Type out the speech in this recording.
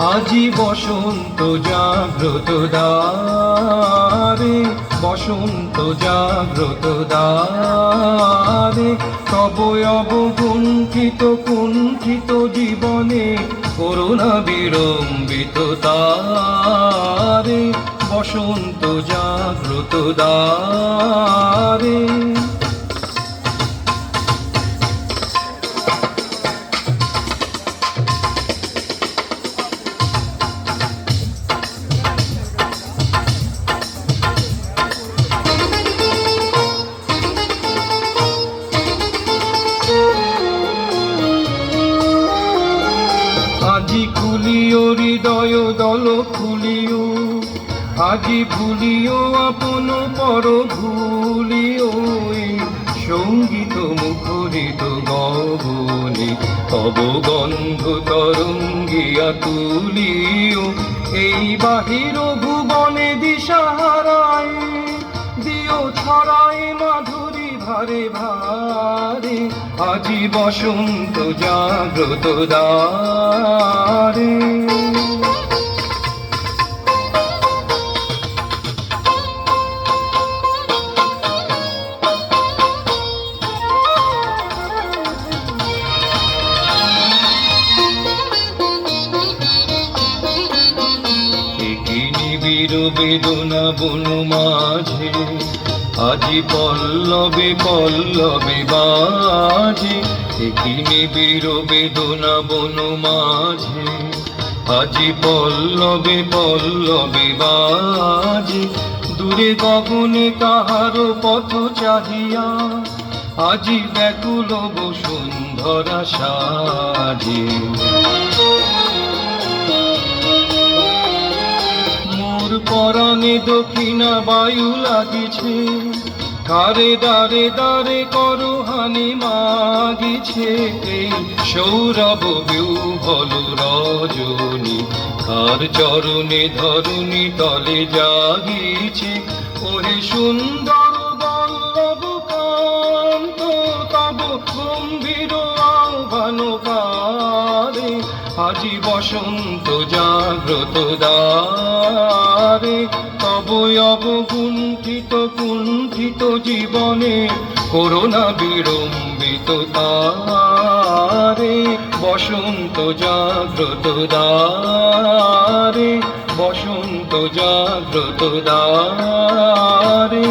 আজি বসন্ত জাগ্রত দ্বারে, বসন্ত জাগ্রত দ্বারে, তব অবগুণ্ঠিত কুণ্ঠিত জীবনে করুণা বিড়ম্বিত তারে বসন্ত জাগ্রত দ্বারে। আজি খুলিও হৃদয়, দল খুলিও। আজি ভুলিও আপন পর ভুলিও। সংগীত মুখরিত গগনে, তব গন্ধ তরঙ্গিয়া তুলিও। এই বাহির ভুবনে দিশাহারায়, দিও ছড়ায় মাধুরী ভারে ভারে আজি বসন্ত জাগ্রত নিবিড় বেদনা বন মাঝে আজি পল্লবে পল্লবে বাজে কি নিবিড় বেদনা বন মাঝে। আজি পল্লবে পল্লবে বাজে, দূরে গগনে কাহার পথ চাহিয়া, আজি ব্যাকুল বসুন্ধরা সাজে। দক্ষিণা বায়ু লাগিছে। কারে দারে দারে করো হানি মাগিছে সৌরভ বিহল রজনী কার চরণে ধরুনি তলে জাগিছে। ওরে সুন্দর বল্লভ কান্ত তব গম্ভীর আজি বসন্ত জাগ্রত দ্বারে তব অবগুণ্ঠিত কুণ্ঠিত জীবনে করোনা বিড়ম্বিত তারে, বসন্ত জাগ্রত দ্বারে, বসন্ত জাগ্রত দ্বারে।